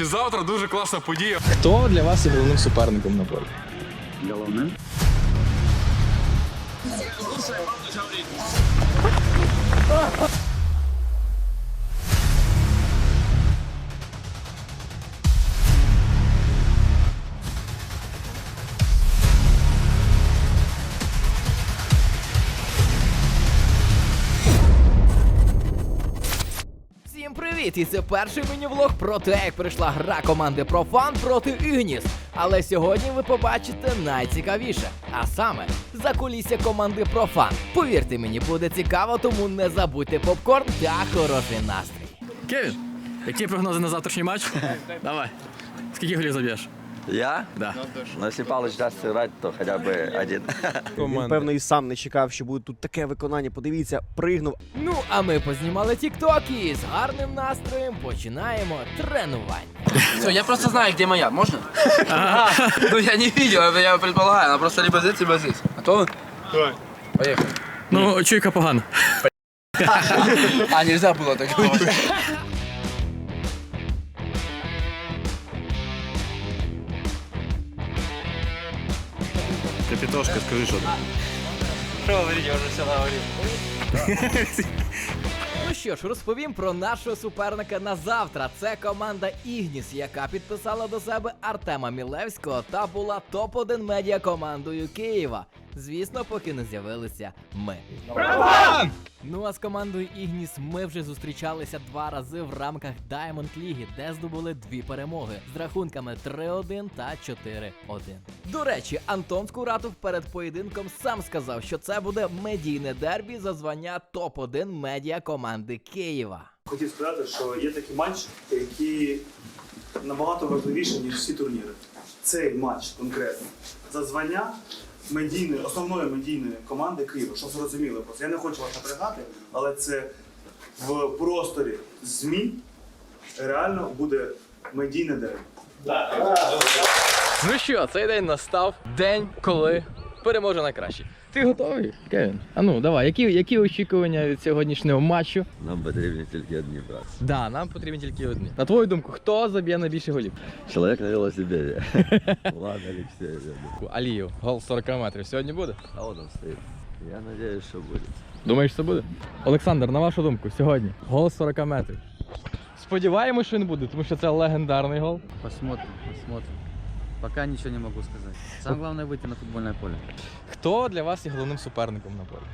Чи завтра дуже класна подія? Хто для вас є головним суперником на полі? Головним? Привіт! І це перший міні-влог про те, як прийшла гра команди Профан проти Ігніс. Але сьогодні ви побачите найцікавіше, а саме закулісся команди Профан. Повірте мені, буде цікаво, тому не забудьте попкорн та хороший настрій. Кевін, які прогнози на завтрашній матч? Давай. Скільки голів заб'єш? Я? Да. Ну, если Палыч даст сыграть, то хотя бы один. Він, певно, і сам не чекав, що буде тут таке виконання. Подивіться, пригнув. Ну а ми познімали тіктоки і з гарним настроєм починаємо тренування. Все, я просто знаю, где моя. Можно? Ну я не видел, это я предполагаю. Она просто либо здесь, либо здесь. Готовы? Давай. Поехали. Ну, чуйка погано. А, нельзя было так Говорить. Капітошка, скажи, що Ну що ж, розповім про нашого суперника на завтра. Це команда Ігніс, яка підписала до себе Артема Мілевського та була топ-1 медіа командою Києва. Звісно, поки не з'явилися ми. Ну а з командою Ігніс ми вже зустрічалися два рази в рамках Diamond Ліги, де здобули дві перемоги з рахунками 3-1 та 4-1. До речі, Антон Скуратов перед поєдинком сам сказав, що це буде медійне дербі за звання топ-1 медіа команди Києва. Хотів сказати, що є такі матчі, які набагато важливіші, ніж всі турніри. Цей матч конкретно за звання медійної, основної медійної команди Києва, щоб зрозуміли просто. Я не хочу вас напрягати, але це в просторі ЗМІ реально буде медійне дерево. Ну що, цей день настав. День, коли переможе найкращий. Ти готовий, Кевін? А ну, давай, які, які очікування від сьогоднішнього матчу? Нам потрібні тільки одні, брат. Да, нам потрібні тільки одні. На твою думку, хто заб'є найбільше голів? Чоловік на велосипеді. Ладно, Алексей. Аліїв, гол 40 метрів. Сьогодні буде? А он стоит. Я надеюсь, що буде. Думаєш, це буде? Олександр, на вашу думку, сьогодні гол 40 метрів. Сподіваємось, що він буде, тому що це легендарний гол. Посмотрим, посмотрим. Пока ничего не могу сказать. Самое главное выйти на футбольное поле. Хто для вас є головним суперником на полі?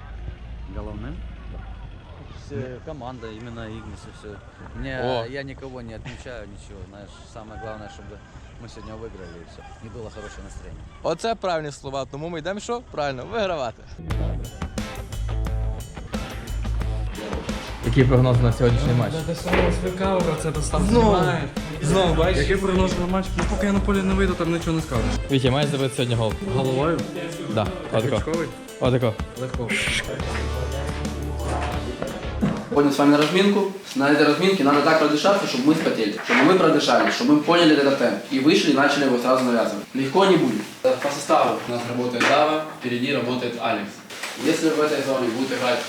Головным? Все, команда, именно Игнис и все. Мне, О. я никого не отмечаю, ничего. Знаешь, самое главное, чтобы мы сегодня выиграли и все. И было хорошее настроение. Оце правильні слова, тому ми йдемо що? Правильно, вигравати. Який прогноз на сьогоднішній матч? Знову, знову бачиш? Який прогноз на матч? Ну поки я на полі не вийду, там нічого не скажеш. Вітя, маєш забити сьогодні гол? Головою? Да, отако. Очковий? Отако. Легко. Поднял с вами на разминку. На этой разминке надо так продышаться, чтобы мы спотели. Чтобы мы продышались, чтобы мы поняли этот темп. И вышли и начали его сразу навязывать. Легко не будет. По составу у нас работает Дава, впереди работает Алекс. Если в этой зоне будет играть,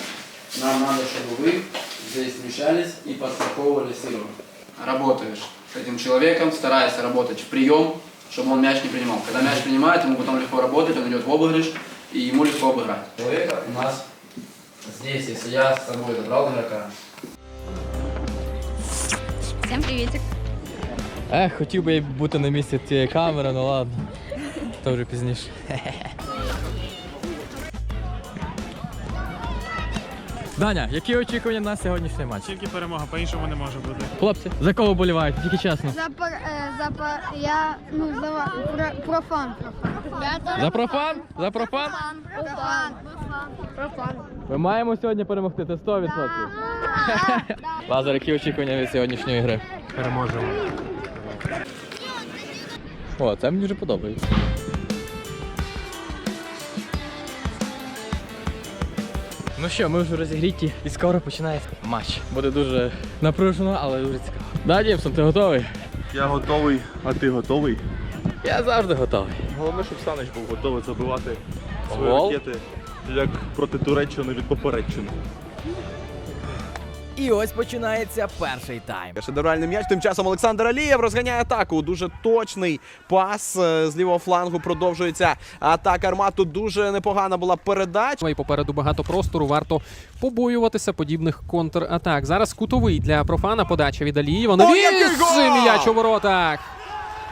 нам надо, чтобы вы здесь смещались и подстраховывали сыгру. Работаешь с этим человеком, старайся работать в прием, чтобы он мяч не принимал. Когда мяч принимает, ему потом легко работать, он идет в обыгрыш, и ему легко обыграть. Человека у нас здесь, если я с тобой забрал игрока, Всем приветик. Ех, хотів би я бути на місці цієї камери, ну ладно. То вже пізніше. Даня, які очікування на сьогоднішній матч? Тільки перемога, по-іншому не може бути. Хлопці, за кого боліваєте? Тільки чесно. За пар, е, за пар, я, ну, за про, профан. Я За профан? За профан? профан. Профан. Ми маємо сьогодні перемогти, це 100%. Лазар, які очікування від сьогоднішньої гри? Переможемо. О, це мені вже подобається. Ну що, ми вже розігріті і скоро починається матч. Буде дуже напружено, але дуже цікаво. Да, Дімсон, ти готовий? Я готовий, а ти готовий? Я завжди готовий. Головне, щоб Санич був готовий забивати свої Гол? ракети, як проти Туреччини від попередчини. І ось починається перший тайм. Шедевральний м'яч. Тим часом Олександр Алієв розганяє атаку. Дуже точний пас е, з лівого флангу. Продовжується атака армату. Дуже непогана була передача. І попереду багато простору. Варто побоюватися подібних контратак. Зараз кутовий для профана подача від Алієва. Гол! М'яч у воротах.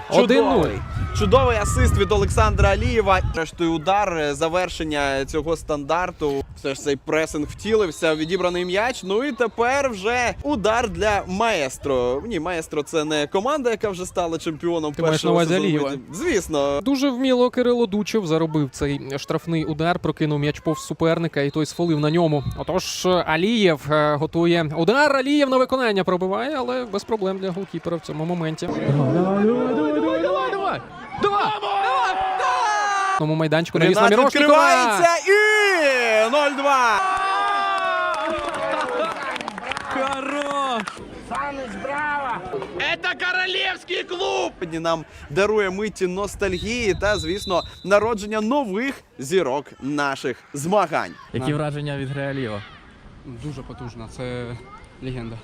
1-0. Чудовий. Асист від Олександра Алієва. Зрештою, удар е, завершення цього стандарту. Все ж цей пресинг втілився, відібраний м'яч. Ну і тепер вже удар для маестро. Ні, маестро це не команда, яка вже стала чемпіоном Ти маєш першого увазі сезону. Алієва? Звісно. Дуже вміло Кирило Дучев заробив цей штрафний удар, прокинув м'яч повз суперника, і той сфолив на ньому. Отож, Алієв е, готує удар. Алієв на виконання пробиває, але без проблем для голкіпера в цьому моменті. Давай, давай, давай, давай! Давай! В тому майданчику навіс на Ренат відкривається і 0-2. Это королевский клуб! Сьогодні нам дарує миті ностальгії та, звісно, народження нових зірок наших змагань. Які враження від Греаліва? Дуже потужна. Це легенда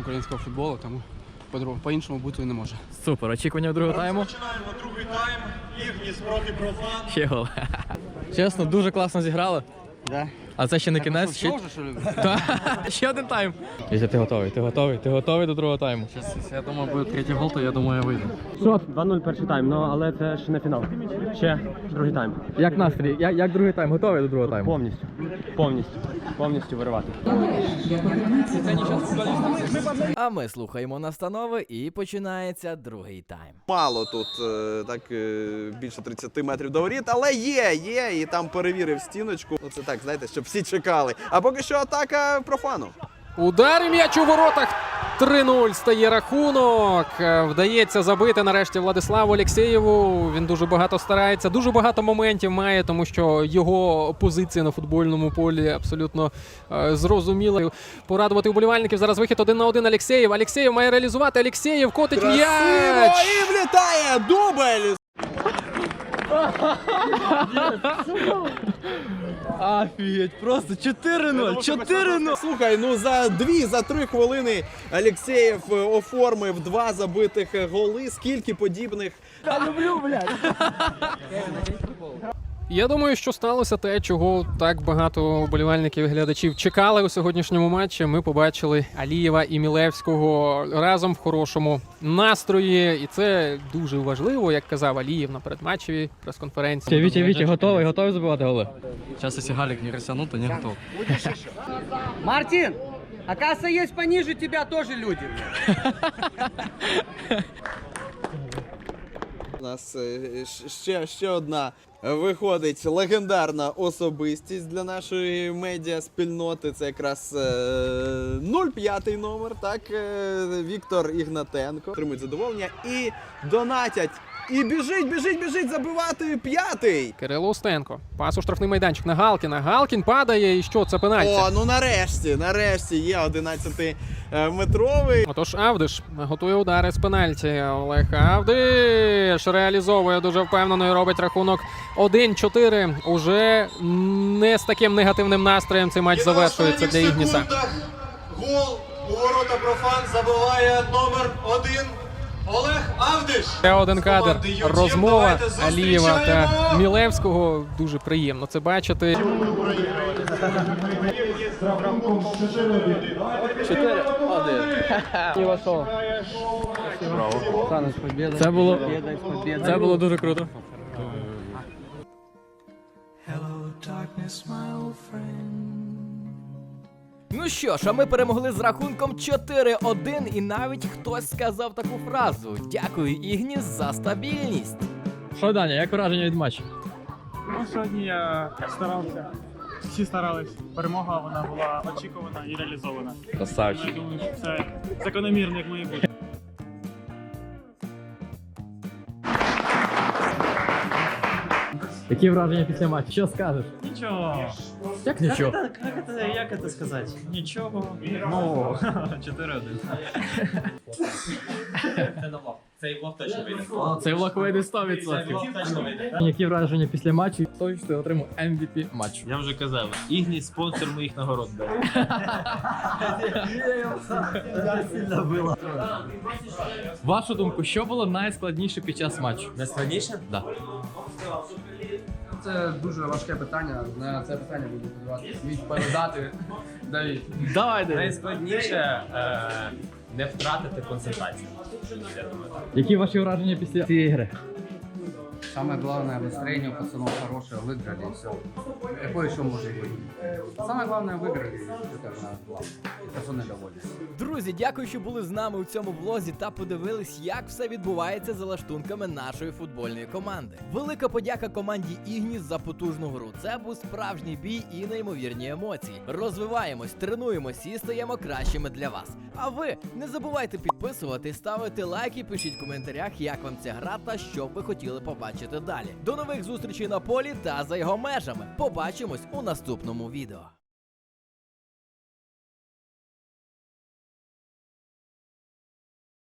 українського футболу, тому по- по-іншому бути не може. Супер, очікування другого тайму. Починаємо другий тайм. Ігніс проти профан. Чесно, дуже класно зіграли. Да. А це ще не кінець. Ще... Ще один тайм. Вітя, ти готовий, ти готовий, ти готовий до другого тайму. Я думаю, буде третій гол, то я думаю, я вийду. 2-0 перший тайм, ну але це ж не фінал. Ще другий тайм. Як настрій? Як, як другий тайм? Готовий до другого тайму? Повністю. Повністю. Повністю виривати. А ми слухаємо настанови і починається другий тайм. Мало тут е, так е, більше 30 метрів до воріт, але є, є, і там перевірив стіночку. Ну це так, знаєте, щоб всі чекали. А поки що атака профану. Удар і м'яч у воротах. 3-0 стає рахунок. Е, Вдається забити нарешті Владиславу Олексєєву. Він дуже багато старається, дуже багато моментів має, тому що його позиція на футбольному полі абсолютно е, зрозуміла. Порадувати вболівальників. Зараз вихід один на один Алексєєв. Алексєєв має реалізувати. Алексєєв котить м'яч. І влітає дубль! Офігеть, просто 4-0, 4-0. Слухай, ну за дві, за три хвилини Алєксєєв е, оформив два забитих е, голи. Скільки подібних Я думаю, що сталося те, чого так багато вболівальників і глядачів чекали у сьогоднішньому матчі. Ми побачили Алієва і Мілевського разом в хорошому настрої, і це дуже важливо, як казав Алієв на передматчевій прес-конференції. Вітя, Вітя, готовий, готовий забивати голи? Зараз, якщо Галік не рисанув, то не готов. Мартин! Оказывается, есть пониже тебя тоже люди. У нас е, ще, ще одна виходить легендарна особистість для нашої медіа спільноти. Це якраз е, 05 номер. Так, е, Віктор Ігнатенко. Тримують задоволення і донатять. І біжить, біжить, біжить забивати п'ятий. Кирило Устенко. Пас у штрафний майданчик на Галкіна. Галкін падає, і що це пенальті? О, ну нарешті, нарешті є 11-метровий. Отож, Авдиш готує удари з пенальті. Олег Авдиш реалізовує дуже впевнено і робить рахунок 1-4. Уже не з таким негативним настроєм цей матч завершується для Ігніса. Гол у ворота профан забиває номер один Олег Авдиш. Ще один кадр. Розмова Алієва та. Мілевського. Дуже приємно це бачити. 4-1. Це було, це було дуже круто. Ну що ж, а ми перемогли з рахунком 4-1, і навіть хтось сказав таку фразу: Дякую, Ігніс, за стабільність. Що, Даня, як враження від матчу? Ну, сьогодні я старався. Всі старались. Перемога вона була очікувана і реалізована. Красавчик. Я думаю, що це закономірно, як має бути. Які враження після матчу? Що скажеш? Нічого. Як нічого? Як це, як це, як це сказати? Нічого. Ну, 4-1. Цей влог точно вийде. Цей влог вийде 100%. влог точно вийде. Які враження після матчу? Той, що отримав MVP матчу. Я вже казав, Ігніс спонсор моїх нагород дає. Вашу думку, що було найскладніше під час матчу? Найскладніше? Да. Це дуже важке питання. На це питання буду подавати відповідати. Давід. Давай, Давид. Найскладніше е, не втратити концентрацію. Я думаю. Які ваші враження після цієї гри? Самое главное, настроение у пацанов хорошее, выиграли и все. Какое еще может быть? Самое главное, выиграли, и это же главное. И пацаны довольны. Друзі, дякую, що були з нами у цьому влозі та подивились, як все відбувається за лаштунками нашої футбольної команди. Велика подяка команді Ігніс за потужну гру. Це був справжній бій і неймовірні емоції. Розвиваємось, тренуємось і стаємо кращими для вас. А ви не забувайте підписувати, ставити лайки, пишіть в коментарях, як вам ця гра та що б ви хотіли побачити далі. До нових зустрічей на полі та за його межами. Побачимось у наступному відео.